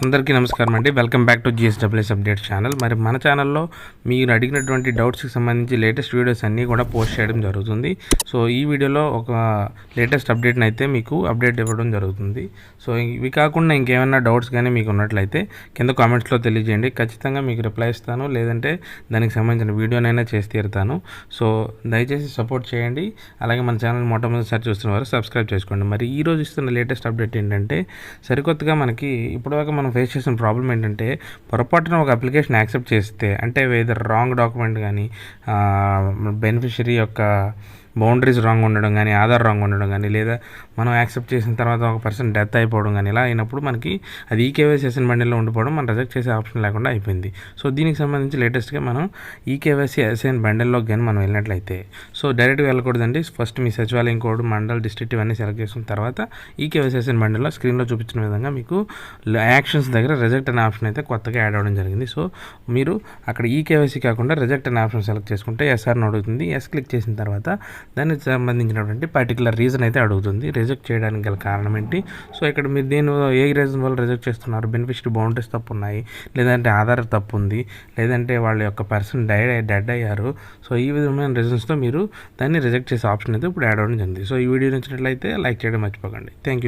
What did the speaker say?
అందరికీ నమస్కారం అండి. Welcome back to GSWS update channel. మరి మన ఛానల్లో మీరు అడిగినటువంటి డౌట్స్కి సంబంధించి లేటెస్ట్ వీడియోస్ అన్నీ కూడా పోస్ట్ చేయడం జరుగుతుంది. సో ఈ వీడియోలో ఒక లేటెస్ట్ అప్డేట్ని అయితే మీకు అప్డేట్ ఇవ్వడం జరుగుతుంది. సో ఇవి కాకుండా ఇంకేమైనా డౌట్స్ కానీ మీకు ఉన్నట్లయితే కింద కామెంట్స్లో తెలియజేయండి. ఖచ్చితంగా మీకు రిప్లై ఇస్తాను. లేదంటే దానికి సంబంధించిన వీడియోనైనా చేసి తీరుతాను. సో దయచేసి సపోర్ట్ చేయండి. అలాగే మన ఛానల్ మొట్టమొదటిసారి చూస్తున్న వారు సబ్స్క్రైబ్ చేసుకోండి. మరి ఈరోజు ఇస్తున్న లేటెస్ట్ అప్డేట్ ఏంటంటే సరికొత్తగా మనకి ఇప్పటివరకు మనం ఫేస్ చేసిన ప్రాబ్లం ఏంటంటే పొరపాటున ఒక అప్లికేషన్ యాక్సెప్ట్ చేస్తే అంటే వేదర్ రాంగ్ డాక్యుమెంట్ కానీ బెనిఫిషరీ యొక్క బౌండరీస్ రాంగ్ ఉండడం కానీ ఆధార్ రాంగ్ ఉండడం కానీ లేదా మనం యాక్సెప్ట్ చేసిన తర్వాత ఒక పర్సన్ డెత్ అయిపోవడం కానీ ఇలా అయినప్పుడు మనకి అది ఈకేవైసీ ఎస్ఎన్ బండిలో ఉండిపోవడం మనం రిజెక్ట్ చేసే ఆప్షన్ లేకుండా అయిపోయింది. సో దీనికి సంబంధించి లేటెస్ట్గా మనం ఈకేవైసీ ఎస్ఎన్ బండిల్లో కానీ మనం వెళ్ళినట్లయితే. సో డైరెక్ట్గా వెళ్ళకూడదండి. ఫస్ట్ మీ సచివాలయం కోడ్ మండల్ డిస్ట్రిక్ట్ ఇవన్నీ సెలెక్ట్ చేసిన తర్వాత ఈకేవైసీ ఎస్ఎన్ బండిల్లో స్క్రీన్లో చూపించిన విధంగా మీకు యాక్షన్స్ దగ్గర రిజెక్ట్ అనే ఆప్షన్ అయితే కొత్తగా యాడ్ అవ్వడం జరిగింది. సో మీరు అక్కడ ఈకేవైసీ కాకుండా రిజెక్ట్ అనే ఆప్షన్ సెలెక్ట్ చేసుకుంటే ఎస్ఆర్ని అడుగుతుంది. ఎస్ క్లిక్ చేసిన తర్వాత దానికి సంబంధించినటువంటి పర్టికులర్ రీజన్ అయితే అడుగుతుంది. రిజెక్ట్ చేయడానికి గల కారణం ఏంటి? సో ఇక్కడ మీరు దీని ఏ రీజన్ వల్ల రిజెక్ట్ చేస్తున్నారు? బెనిఫిషరీ బౌండరీస్ తప్పు ఉన్నాయి. లేదంటే ఆధార్ తప్పు ఉంది. లేదంటే వాళ్ళ యొక్క పర్సన్ డైడ్ డెడ్ అయ్యారు. సో ఈ విధమైన రీజన్స్తో మీరు దాన్ని రిజెక్ట్ చేసే ఆప్షన్ అయితే ఇప్పుడు యాడ్ అవ్వడం జరిగింది సో ఈ వీడియో నచ్చినట్లయితే లైక్ చేయడం మర్చిపోకండి. Thank you